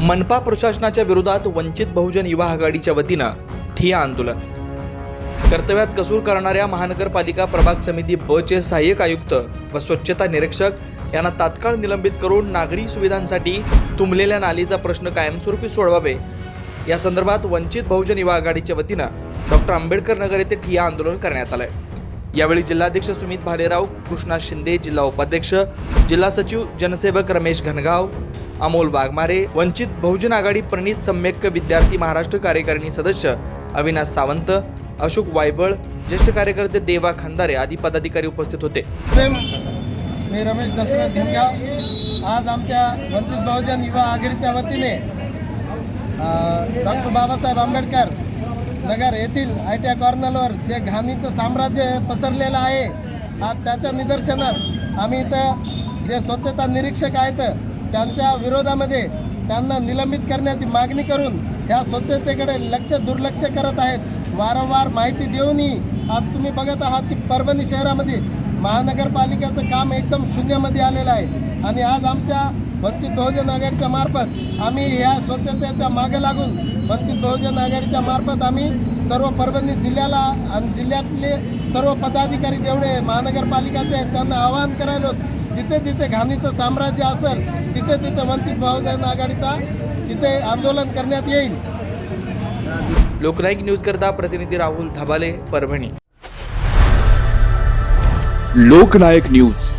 मनपा प्रशासनाच्या विरोधात वंचित बहुजन युवा आघाडीच्या वतीनं ठिया आंदोलन. कर्तव्यात कसूर करणाऱ्या महानगरपालिका प्रभाग समिती ब चे सहाय्यक आयुक्त व स्वच्छता निरीक्षक यांना तात्काळ निलंबित करून नागरी सुविधांसाठी तुंबलेल्या नालीचा प्रश्न कायमस्वरूपी सोडवावे या संदर्भात वंचित बहुजन युवा आघाडीच्या वतीनं डॉक्टर आंबेडकर नगर येथे ठिया आंदोलन करण्यात आलंय. यावेळी जिल्हाध्यक्ष सुमित भालेराव कृष्णा शिंदे जिल्हा उपाध्यक्ष जिल्हा सचिव जनसेवक रमेश घनगाव अमोल वाघमारे वंचित बहुजन आघाडी प्रणित सम्यक विद्यार्थी महाराष्ट्र कार्यकारिणी सदस्य अविनाश सावंत अशोक वायबळ ज्येष्ठ कार्यकर्ते देवा खंदारे आदी पदाधिकारी उपस्थित होते. मी रमेश दशरथ घनगाव आज आमच्या वंचित बहुजन युवा आघाडीच्या वतीने डॉक्टर बाबासाहेब आंबेडकर नगर येथील आय टी आय कॉर्नरवर जे घाणीचं साम्राज्य पसरलेलं आहे आज त्याच्या निदर्शनात आम्ही इथं जे स्वच्छता निरीक्षक आहेत त्यांच्या विरोधामध्ये त्यांना निलंबित करण्याची मागणी करून ह्या स्वच्छतेकडे लक्ष दुर्लक्ष करत आहेत. वारंवार माहिती देऊनही आज तुम्ही बघत आहात की परभणी शहरामध्ये महानगरपालिकेचं काम एकदम शून्यामध्ये आलेलं आहे. आणि आज आमच्या वंचित बहुजन आघाडीच्या मार्फत आम्ही ह्या स्वच्छतेच्या मागे लागून वंचित बहुजन आघाडीच्या मार्फत आम्ही सर्व परभणी जिल्ह्याला आणि जिल्ह्यातले सर्व पदाधिकारी जेवढे महानगरपालिकाचे आहेत त्यांना आवाहन करायलो. जिथे जिथे घाणीचं साम्राज्य असेल तिथे तिथे वंचित बहुजन आघाडीचा तिथे आंदोलन करण्यात येईल. लोकनायक न्यूज करता प्रतिनिधी राहुल धबाले परभणी. लोकनायक न्यूज.